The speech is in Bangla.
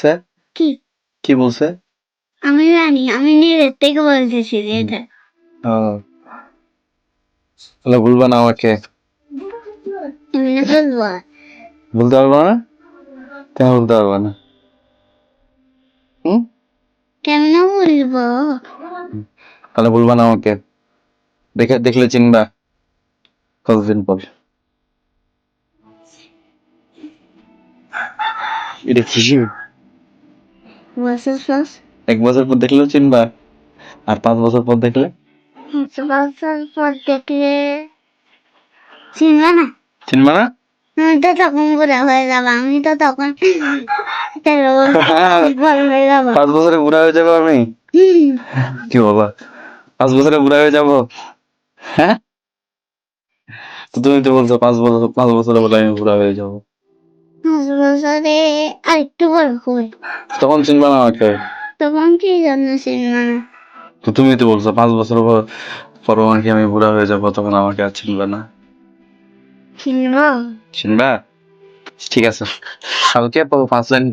বলছে? কি? কি বলছে? আমি জানি আমি নিজের থেকে বলতেছি যে এটা। ও। তাহলে না আমাকে। আমি না বলব। বলতে পারব না? কেন বলতে পারব না? হুম? কেমন বলব? তাহলে বলবা না আমাকে। দেখে দেখলে চিনবা। কতদিন পর? এটা খুশি বছর পর এক বছর পর দেখলেও চিনবা। আর পাঁচ বছর পর দেখলে? বছর পর দেখলে চিনবে না? চিনবা না? আমি তো তখন বুড়া হয়ে যাব আমি তো তখন পাঁচ বছরে বুড়া হয়ে যাব আমি? কি বলবা পাঁচ বছরে বুড়া হয়ে যাব? হ্যাঁ? তো তুমি তো বলছো পাঁচ বছর পাঁচ বছরে বলে আমি বুড়া হয়ে যাব। পাঁচ বছরে আরেকটু বড় হবে তখন চিনবা না আমাকে। তখন কি জন্য চিনবে না? তো তুমি তো বলছো পাঁচ বছর পর পর নাকি আমি বুড়া হয়ে যাব তখন আমাকে আর চিনবা না। চিনবো? চিনবা? ঠিক আছে। কালকে পাঁচ লাইন